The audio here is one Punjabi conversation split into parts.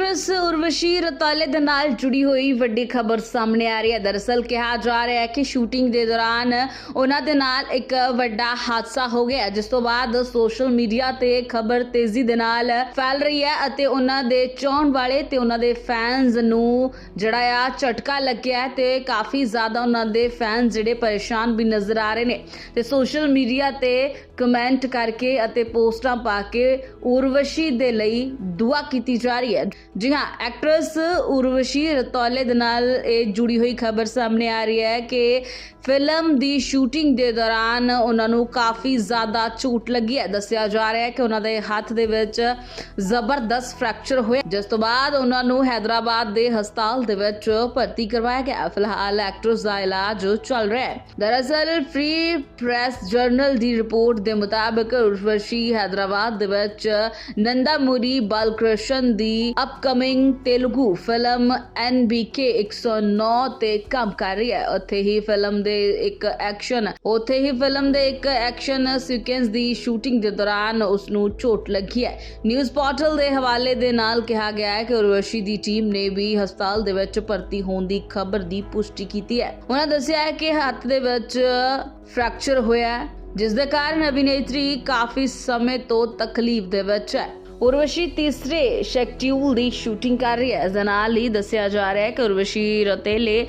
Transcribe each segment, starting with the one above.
ਐਕਟਰੈਸ ਉਰਵਸ਼ੀ ਰਤੌਲੇ ਦੇ ਨਾਲ ਜੁੜੀ ਹੋਈ ਵੱਡੀ ਖਬਰ ਸਾਹਮਣੇ ਆ ਰਹੀ ਹੈ। ਦਰਅਸਲ ਕਿਹਾ ਜਾ ਰਿਹਾ ਹੈ ਕਿ ਸ਼ੂਟਿੰਗ ਦੇ ਦੌਰਾਨ ਉਹਨਾਂ ਦੇ ਨਾਲ ਇੱਕ ਵੱਡਾ ਹਾਦਸਾ ਹੋ ਗਿਆ ਜਿਸ ਤੋਂ ਬਾਅਦ ਸੋਸ਼ਲ ਮੀਡੀਆ ਤੇ ਖਬਰ ਤੇਜ਼ੀ ਦੇ ਨਾਲ ਫੈਲ ਰਹੀ ਹੈ ਅਤੇ ਉਹਨਾਂ ਦੇ ਚਾਹਣ ਵਾਲੇ ਤੇ ਉਹਨਾਂ ਦੇ ਫੈਨਸ ਨੂੰ ਜਿਹੜਾ ਆ ਝਟਕਾ ਲੱਗਿਆ ਹੈ ਤੇ ਕਾਫੀ ਜ਼ਿਆਦਾ ਉਹਨਾਂ ਦੇ ਫੈਨਸ ਜਿਹੜੇ ਪਰੇਸ਼ਾਨ ਵੀ ਨਜ਼ਰ ਆ ਰਹੇ ਨੇ। ਤੇ ਸੋਸ਼ਲ ਮੀਡੀਆ ਤੇ ਕਮੈਂਟ ਕਰਕੇ ਅਤੇ ਪੋਸਟਾਂ ਪਾ ਕੇ ਉਰਵਸ਼ੀ ਦੇ ਲਈ ਦੁਆ ਕੀਤੀ ਜਾ ਰਹੀ ਹੈ। ਜੀ ਹਾਂ ਐਕਟਰਸ ਉਰਵਸ਼ੀ ਰਤੌਲੇ ਦੇ ਨਾਲ ਇਹ ਜੁੜੀ ਹੋਈ ਖਬਰ ਸਾਹਮਣੇ ਆ ਰਹੀ ਹੈ ਕਿ ਫਿਲਮ ਦੀ ਸ਼ੂਟਿੰਗ ਦੇ ਦੌਰਾਨ ਉਹਨਾਂ ਨੂੰ ਕਾਫੀ ਜ਼ਿਆਦਾ ਚੋਟ ਲੱਗੀ ਹੈ। ਦੱਸਿਆ ਜਾ ਰਿਹਾ ਹੈ ਕਿ ਉਹਨਾਂ ਦੇ ਹੱਥ ਦੇ ਵਿੱਚ ਜ਼ਬਰਦਸਤ ਫ੍ਰੈਕਚਰ ਹੋਇਆ। ਜਿਸ ਤੋਂ ਬਾਅਦ ਉਹਨਾਂ ਨੂੰ ਹੈਦਰਾਬਾਦ ਦੇ ਹਸਪਤਾਲ ਦੇ ਵਿੱਚ ਭਰਤੀ ਕਰਵਾਇਆ ਗਿਆ। ਫਿਲਹਾਲ ਐਕਟਰਸ ਦਾ ਇਲਾਜ ਚੱਲ ਰਿਹਾ ਹੈ। ਦਰਅਸਲ ਫ੍ਰੀ ਪ੍ਰੈਸ ਜਰਨਲ ਦੀ ਰਿਪੋਰਟ ਦੇ ਮੁਤਾਬਕ ਉਰਵਸ਼ੀ ਹੈਦਰਾਬਾਦ ਦੇ ਵਿੱਚ ਨੰਦਾਮੁਰੀ ਬਾਲਕ੍ਰਿਸ਼ਨ ਦੀ ਅਪਕਮਿੰਗ ਤੇਲਗੂ ਫਿਲਮ NBK 109 ਤੇ ਕੰਮ ਕਰ ਰਹੀ ਹੈ। ਉੱਥੇ ਹੀ ਫਿਲਮ ਦੇ ਇੱਕ ਐਕਸ਼ਨ ਉੱਥੇ ਹੀ ਫਿਲਮ ਦੇ ਇੱਕ ਐਕਸ਼ਨ ਸੀਕੁਐਂਸ ਦੀ ਸ਼ੂਟਿੰਗ ਦੇ ਦੌਰਾਨ ਉਸ ਨੂੰ ਚੋਟ ਲੱਗੀ ਹੈ। ਨਿਊਜ਼ ਪੋਰਟਲ ਦੇ ਹਵਾਲੇ ਦੇ ਨਾਲ ਕਿਹਾ ਗਿਆ ਹੈ ਕਿ ਉਰਵਸ਼ੀ ਦੀ ਟੀਮ ਨੇ ਵੀ ਹਸਪਤਾਲ ਦੇ ਵਿੱਚ ਭਰਤੀ ਹੋਣ ਦੀ ਖਬਰ ਦੀ ਪੁਸ਼ਟੀ ਕੀਤੀ ਹੈ। ਉਹਨਾਂ ਦੱਸਿਆ ਹੈ ਕਿ ਹੱਥ ਦੇ ਵਿੱਚ ਫ੍ਰੈਕਚਰ ਹੋਇਆ ਹੈ, ਜਿਸ ਦੇ ਕਾਰਨ ਅਭਿਨੇਤਰੀ ਕਾਫੀ ਸਮੇਂ ਤੋਂ ਤਕਲੀਫ ਦੇ ਵਿੱਚ ਹੈ। ਉਰਵਸ਼ੀ ਤੀਸਰੇ ਸ਼ੈਕਟਿਊਲ ਦੀ ਸ਼ੂਟਿੰਗ ਕਰ ਰਹੀ ਹੈ। ਇਸ ਦੇ ਨਾਲ ਹੀ ਦੱਸਿਆ ਜਾ ਰਿਹਾ ਹੈ ਕਿ ਉਰਵਸ਼ੀ ਰਤੇਲੇ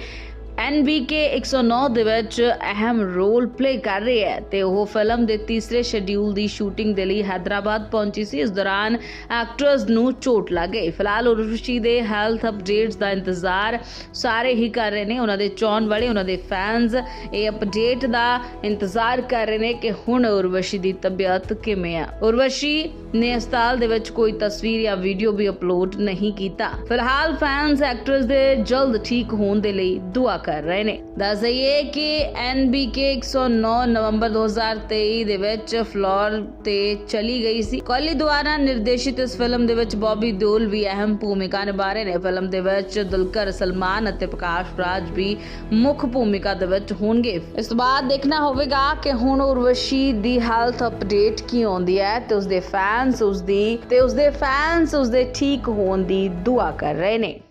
ਐਨਬੀਕੇ 109 ਦੇ ਵਿੱਚ ਅਹਿਮ ਰੋਲ ਪਲੇ ਕਰ ਰਹੀ ਹੈ ਤੇ ਉਹ ਫਿਲਮ ਦੇ ਤੀਸਰੇ ਸ਼ਡਿਊਲ ਦੀ ਸ਼ੂਟਿੰਗ ਦੇ ਲਈ ਹైదరాబాద్ ਪਹੁੰਚੀ ਸੀ। ਇਸ ਦੌਰਾਨ ਐਕਟਰਸ ਨੂੰ ਚੋਟ ਲੱਗ ਗਈ। ਫਿਲਹਾਲ ਉਰਵਸ਼ੀ ਦੇ ਹੈਲਥ ਅਪਡੇਟਸ ਦਾ ਇੰਤਜ਼ਾਰ ਸਾਰੇ ਹੀ ਕਰ ਰਹੇ ਨੇ। ਉਹਨਾਂ ਦੇ ਚਾਹਣ ਵਾਲੇ, ਉਹਨਾਂ ਦੇ ਫੈਨਸ ਇਹ ਅਪਡੇਟ ਦਾ ਇੰਤਜ਼ਾਰ ਕਰ ਰਹੇ ਨੇ ਕਿ ਹੁਣ ਉਰਵਸ਼ੀ ਦੀ ਤਬੀਅਤ ਕਿਵੇਂ ਆ। ਉਰਵਸ਼ੀ ਨੇ ਹਸਪਤਾਲ ਦੇ ਵਿੱਚ ਕੋਈ ਤਸਵੀਰ ਜਾਂ ਵੀਡੀਓ ਵੀ ਅਪਲੋਡ ਨਹੀਂ ਕੀਤਾ। ਫਿਲਹਾਲ ਫੈਨਸ, ਐਕਟਰਸ ਦੇ ਜਲਦ ਠੀਕ ਹੋਣ ਦੇ ਲਈ ਦੁਆ ਕਰ ਰਹੇ ਨੇ। ਦੱਸ ਦਈਏ ਕਿ NBK 109 ਨਵੰਬਰ 2023 ਦੇ ਵਿੱਚ ਫਲੋਰ ਤੇ ਚਲੀ ਗਈ ਸੀ। ਕੋਹਲੀ ਦੁਆਰਾ ਨਿਰਦੇਸ਼ਿਤ ਇਸ ਫਿਲਮ ਦੇ ਵਿੱਚ ਬੌਬੀ ਦਿਓਲ ਵੀ ਅਹਿਮ ਭੂਮਿਕਾ ਨਿਭਾ ਰਹੇ ਨੇ। ਫਿਲਮ ਦੇ ਵਿੱਚ ਦੁਲਕਰ ਸਲਮਾਨ ਅਤੇ ਪ੍ਰਕਾਸ਼ ਰਾਜ ਵੀ ਮੁੱਖ ਭੂਮਿਕਾ ਦੇ ਵਿੱਚ ਹੋਣਗੇ। ਇਸ ਤੋਂ ਬਾਅਦ ਦੇਖਣਾ ਹੋਵੇਗਾ ਕਿ ਹੁਣ ਉਰਵਸ਼ੀ ਦੀ ਹੈਲਥ ਅਪਡੇਟ ਕੀ ਆਉਂਦੀ ਹੈ ਤੇ ਉਸਦੇ ਫੈਨਸ ਉਸਦੀ ਤੇ ਉਸਦੇ ਫੈਨਸ ਉਸਦੇ ਠੀਕ ਹੋਣ ਦੀ ਦੁਆ ਕਰ ਰਹੇ ਨੇ।